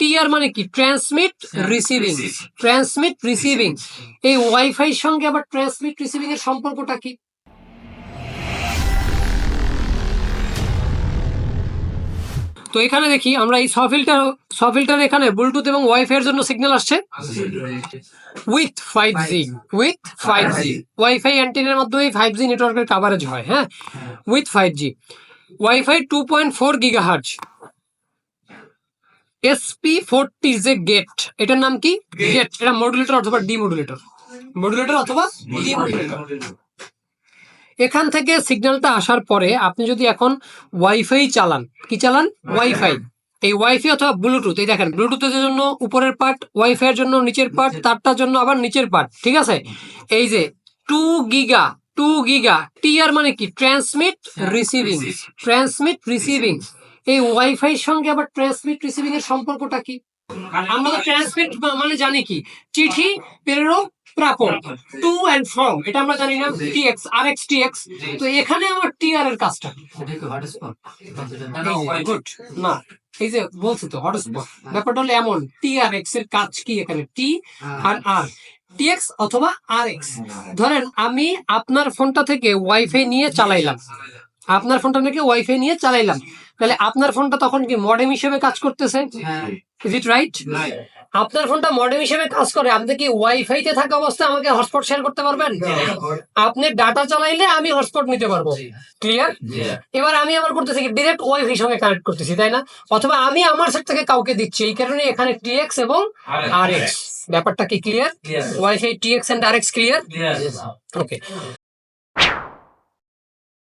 TR মানে কি? Transmit receiving transmit receiving এই ওয়াইফাই সঙ্গে আবার ট্রান্সমিট রিসিভিং এর সম্পর্কটা কি? তো এখানে দেখি আমরা এই সফিল্টার সফিল্টার এখানে ব্লুটুথ এবং ওয়াইফাই এর জন্য সিগন্যাল আসছে। With five G with five G wifi অ্যান্টেনের মাধ্যমে ফাইভ জি নেটওয়ার্কের কাভারেজ হয় হ্যাঁ? With five G wifi two point four giga hertz SP forty যে গেট এটার নাম কি? গেট এটা মডুলেটর অথবা ডিমডুলেটর মডুলেটর অথবা ডিমডুলেটর এখান থেকে সিগন্যালটা আসার পরে আপনি যদি এখন ওয়াইফাই চালান কি চালান? ওয়াইফাই এই ওয়াইফাই অথবা ব্লুটুথ এই দেখেন ব্লুটুথের জন্য উপরের পার্ট ওয়াইফাই এর জন্য নিচের পার্ট তারটার জন্য আবার নিচের পার্ট ঠিক আছে? এই যে two giga two giga TR মানে কি? ট্রান্সমিট রিসিভিং ট্রান্সমিট রিসিভিং এই ওয়াইফাই সঙ্গে আবার ট্রান্সমিট রিসিভিং এর সম্পর্কটা কি? আমরা তো ট্রান্সমিট মানে জানি কি? চিঠি প্রেরক প্রাপক টু অ্যান্ড ফ্রম এটা আমরা জানি না টিএক্স আর এক্স টিএক্স তো এখানে আমার টিআর এর কাজটা। গুড না এই যে বলছি তো হটস্পট ব্যাপারটা হলো এমন টি আর এক্সের কাজ কি এখানে? টি আর আর টিএক্স অথবা আর এক্স ধরেন আমি আপনার ফোনটা থেকে ওয়াইফাই নিয়ে চালাইলাম। আপনার ফোনটা থেকে ওয়াইফাই নিয়ে চালাইলাম। তাহলে আপনার ফোনটা তখন কি মডেম হিসেবে কাজ করতেছে? ইজ ইট রাইট আপনার ফোনটা মডেম হিসেবে কাজ করে আপনি কি ওয়াইফাই তে থাকা অবস্থায় আমাকে হটস্পট শেয়ার করতে পারবেন? আপনি ডাটা চালাইলে আমি হটস্পট নিতে পারব। ক্লিয়ার এবার আমি আবার করতেছি কি ডিরেক্ট ওয়াইফাই সঙ্গে কানেক্ট করতেছি তাই না? অথবা আমি আমার সেট থেকে কাউকে দিচ্ছি এই কারণে এখানে টিএক্স এবং আর ব্যাপারটা কি clear wifi TX and R X clear okay